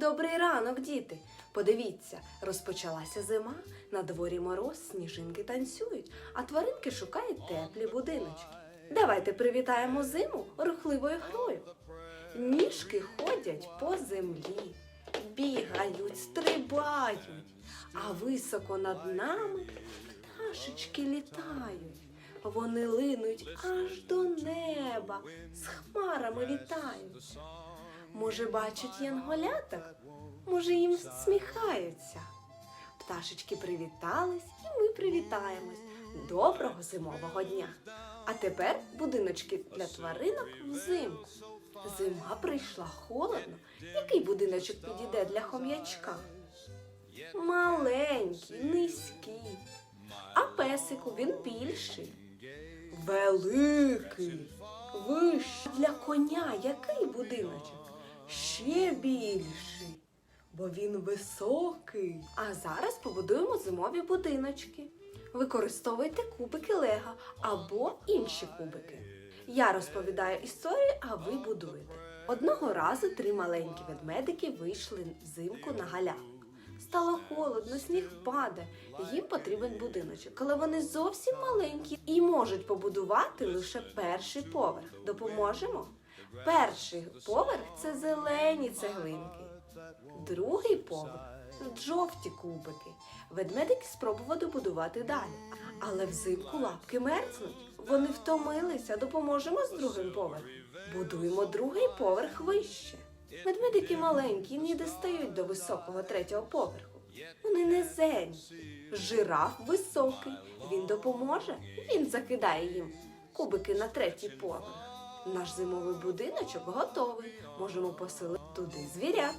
Добрий ранок, діти! Подивіться, розпочалася зима, на дворі мороз, сніжинки танцюють, а тваринки шукають теплі будиночки. Давайте привітаємо зиму рухливою грою. Ніжки ходять по землі, бігають, стрибають, а високо над нами пташечки літають. Вони линуть аж до неба, з хмарами літають. Може, бачать янголяток? Може, їм сміхаються. Пташечки привітались, і ми привітаємось. Доброго зимового дня. А тепер будиночки для тваринок взимку. Зима прийшла холодно. Який будиночок підійде для хом'ячка? Маленький, низький. А песику він більший. Великий, вищий. Для коня який? Ще більший, бо він високий. А зараз побудуємо зимові будиночки. Використовуйте кубики Лего або інші кубики. Я розповідаю історію, а ви будуєте. Одного разу три маленькі ведмедики вийшли взимку на галявку. Стало холодно, сніг падає. Їм потрібен будиночок, але вони зовсім маленькі і можуть побудувати лише перший поверх. Допоможемо? Перший поверх це зелені цеглинки. Другий поверх жовті кубики. Ведмедики спробували будувати далі. Але взимку лапки мерзнуть. Вони втомилися, допоможемо з другим поверхом. Будуємо другий поверх вище. Ведмедики маленькі, не достають до високого третього поверху. Вони низенькі. Жираф високий. Він допоможе. Він закидає їм кубики на третій поверх. Наш зимовий будиночок готовий. Можемо поселити туди звірят.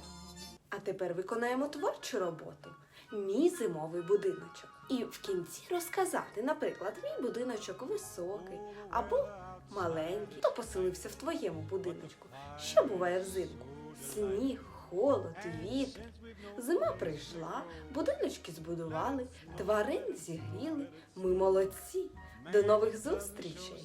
А тепер виконаємо творчу роботу. Мій зимовий будиночок. І в кінці розказати, наприклад, мій будиночок високий або маленький. Хто поселився в твоєму будиночку? Що буває взимку? Сніг, холод, вітер. Зима прийшла, будиночки збудували, тварин зігріли. Ми молодці. До нових зустрічей!